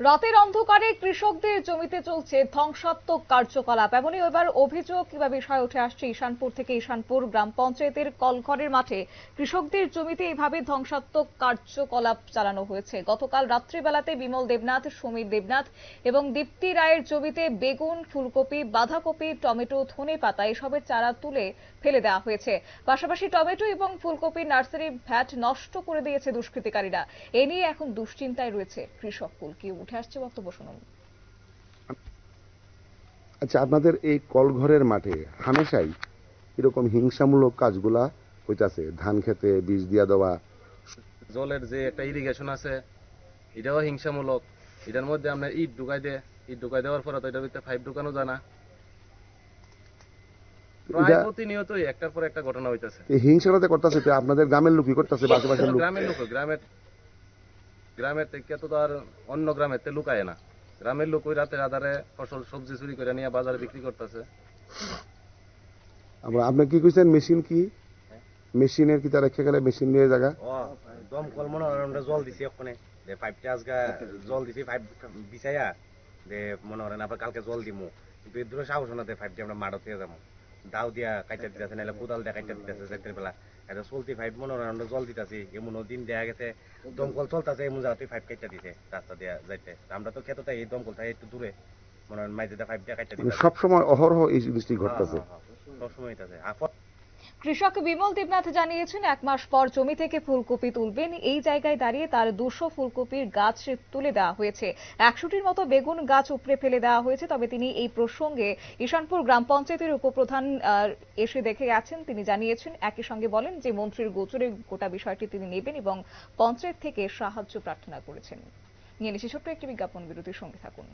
রাতের অন্ধকারে কৃষকদের জমিতে চলছে ধ্বংসাত্মক কার্যকলাপ। এমনই এবার অভিযোগ কিংবা বিষয় উঠে আসছে ঈশানপুর থেকে ঈশানপুর গ্রাম পঞ্চায়েতের কলঘরের মাঠে। কৃষকদের জমিতে এইভাবে ধ্বংসাত্মক কার্যকলাপ চালানো হয়েছে। গতকাল রাত্রিবেলাতে বিমল দেবনাথ, সমীর দেবনাথ এবং দীপ্তি রায়ের জমিতে বেগুন, ফুলকপি, বাঁধাকপি, টমেটো, ধনে পাতা এসবের চারা তুলে ফেলে দেওয়া হয়েছে। পাশাপাশি টমেটো এবং ফুলকপির নার্সারি ভ্যাট নষ্ট করে দিয়েছে দুষ্কৃতিকারীরা। এ নিয়ে এখন দুশ্চিন্তায় রয়েছে কৃষক কুল কি উঠে আসছে বক্তব্য শুনুন। আচ্ছা আপনাদের এই কলঘরের মাঠে হামেশাই এরকম হিংসামূলক কাজগুলা হইতাছে? ধান খেতে বীজ দিয়া দেওয়া। জলের যে একটা ইরিগেশন আছে এটাও হিংসামূলক। এটার মধ্যে আমরা ইট ঢুকাই দেয় ইট ঢুকাই দেওয়ার পরে তো এটার ভিতরে পাইপ ঢুকানো যায় না। প্রায় প্রতিনিয়তই একটার পর একটা ঘটনা হইতাছে। এই হিংসাটাতে করতেছে আপনাদের গ্রামের লোকই করতেছে বা আশেপাশের লোক? গ্রামের লোক গ্রামের গ্রামের থেকে তো আর অন্য গ্রামের তে লুকায় না। গ্রামের লোক ওই রাতের আধারে ফসল সবজি চুরি করে নিয়ে বাজারে বিক্রি করতেছে। আমরা আপনি কি কইছেন মেশিন কি? মেশিনের কি তার রেখে গেলে মেশিন নিয়ে জায়গা? দমকল মনে হয় আমরা জল দিছি ওখানে যে পাইপটা আজকে জল দিছি পাইপ বিছাইয়া যে মনে হয় আবার কালকে জল দিমু। কিন্তু এর দূরে সাহস না পাইপটা আমরা থেকে যাব। দাও দিয়া কাইটা দিতেছে নাহলে কোদাল দিয়া কাইটা দিতেছে চারটের বেলা। এটা চলতি পাইপ মনে হয় জল দিতেছি এমন দিন দেয়া গেছে দমকল চলতেছে এমন জায়গাতে পাইপ কাইটা দিছে রাস্তা দিয়া যাইতে। আমরা তো খেতে এই দমকল তাই একটু দূরে মনে হয় মাইজেদা পাইপ দিয়া কাইটা দিতে সবসময় অহরহ এই জিনিসটি ঘটতেছে। সবসময় হইতাছে। আর কৃষক বিমল দেবনাথ জানিয়েছেন, এক মাস পর জমি থেকে ফুলকপি তুলবেন। এই জায়গায় দাঁড়িয়ে তার দুশো ফুলকপির গাছ তুলে দেওয়া হয়েছে। একশোটির মতো বেগুন গাছ উপড়ে ফেলে দেওয়া হয়েছে, তবে তিনি এই প্রসঙ্গে ঈশানপুর গ্রাম পঞ্চায়েতের উপপ্রধান এসে দেখে গেছেন তিনি জানিয়েছেন, একই সঙ্গে বলেন যে মন্ত্রীর গোচরে গোটা বিষয়টি তিনি নেবেন এবং পঞ্চায়েত থেকে সাহায্য প্রার্থনা করেছেন। নিয়ে নিচ্ছি ছোট্ট একটি বিজ্ঞাপন, বিরতির সঙ্গে থাকুন।